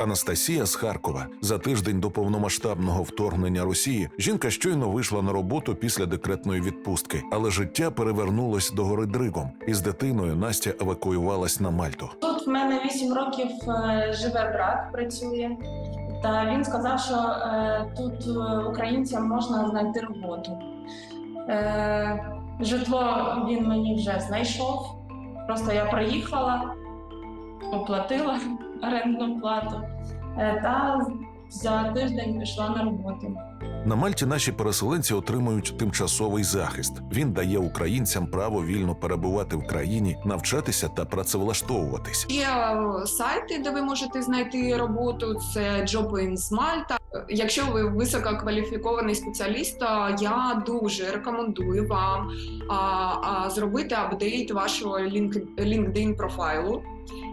Анастасія з Харкова. За тиждень до повномасштабного вторгнення Росії жінка щойно вийшла на роботу після декретної відпустки, але життя перевернулось до гори дригом. Із дитиною Настя евакуювалась на Мальту. Тут в мене 8 років е, живе брат, працює. Та він сказав, що е, тут е, українцям можна знайти роботу. Е, житло він мені вже знайшов. Просто я приїхала, оплатила орендну плату е, та за тиждень пішла на роботу. На Мальті наші переселенці отримують тимчасовий захист. Він дає українцям право вільно перебувати в країні, навчатися та працевлаштовуватись. Є е, сайти, де ви можете знайти роботу. Це Jobins Malta. Якщо ви висококваліфікований спеціаліст, то я дуже рекомендую вам а, а, зробити апдейт вашого Link- LinkedIn профайлу.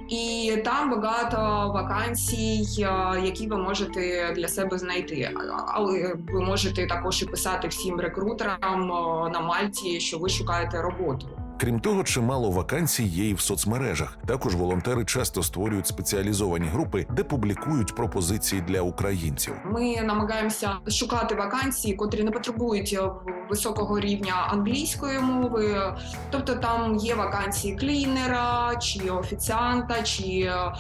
І там багато вакансій, е, які ви можете для себе знайти. Але ви можете також і писати всім рекрутерам е, на Мальті, що ви шукаєте роботу. Крім того, чимало вакансій є і в соцмережах. Також волонтери часто створюють спеціалізовані групи, де публікують пропозиції для українців. Ми намагаємося шукати вакансії, котрі не потребують е, високого рівня англійської мови. Тобто там є вакансії клінера, чи офіціанта, чи е,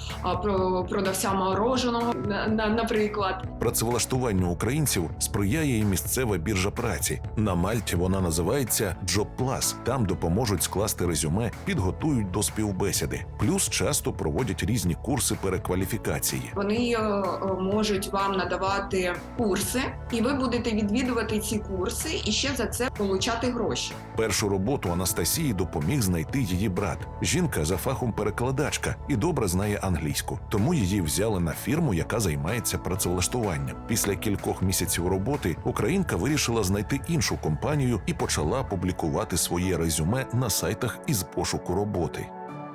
про- продавця мороженого, на- на- наприклад. Працевлаштуванню українців сприяє і місцева біржа праці. На Мальті вона називається Job Plus. Там допоможуть скласти резюме, підготують до співбесіди. Плюс часто проводять різні курси перекваліфікації. Вони е, е, можуть вам надавати курси, і ви будете відвідувати ці курси і ще за це получати гроші. Першу роботу Анастасії допоміг знайти її брат. Жінка за фахом перекладачка і добре знає англійську, тому її взяли на фірму, яка займається працевлаштуванням. Після кількох місяців роботи Українка вирішила знайти іншу компанію і почала публікувати своє резюме на сайтах із пошуку роботи.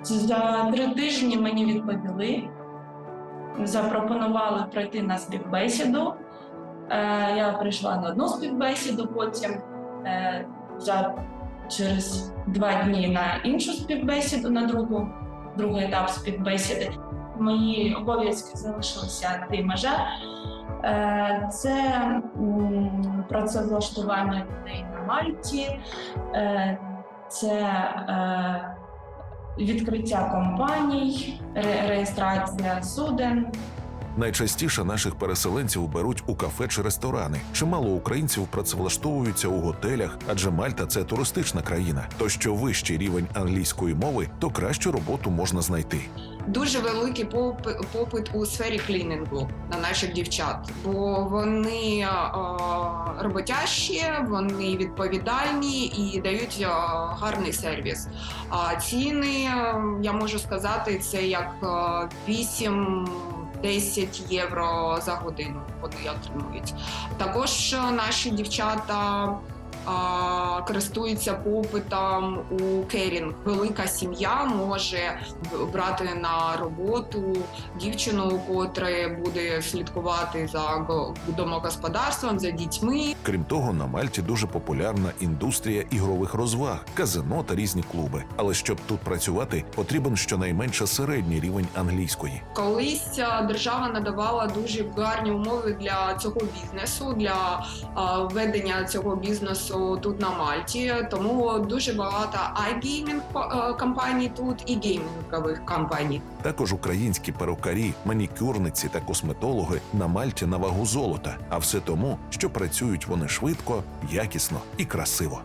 За три тижні мені відповіли, запропонували пройти на співбесіду. Е, я прийшла на одну співбесіду, потім е, за, через два дні на іншу співбесіду, на другу, другий етап співбесіди. Мої обов'язки залишилися на тій межі. Е, Це працевлаштування людей на Мальті, е, це е, відкриття компаній, ре- реєстрація суден. Найчастіше наших переселенців беруть у кафе чи ресторани. Чимало українців працевлаштовуються у готелях, адже Мальта це туристична країна. То що вищий рівень англійської мови, то кращу роботу можна знайти. Дуже великий попи- попит у сфері клінінгу на наших дівчат, бо вони роботящі, вони відповідальні і дають гарний сервіс. А ціни, я можу сказати, це як е, 8 10 євро за годину вони отримують. Також е, наші дівчата а, користуються попитом у керінг. Велика сім'я може брати на роботу дівчину, котра буде слідкувати за го- домогосподарством, за дітьми. Крім того, на Мальті дуже популярна індустрія ігрових розваг, казино та різні клуби. Але щоб тут працювати, потрібен щонайменше середній рівень англійської. Колись держава надавала дуже гарні умови для цього бізнесу, для а, ведення цього бізнесу тут на Мальті. Тому дуже багато iGaming е, компаній тут і геймінгових компаній. Також українські перукарі, манікюрниці та косметологи на Мальті на вагу золота. А все тому, що працюють вони швидко, якісно і красиво.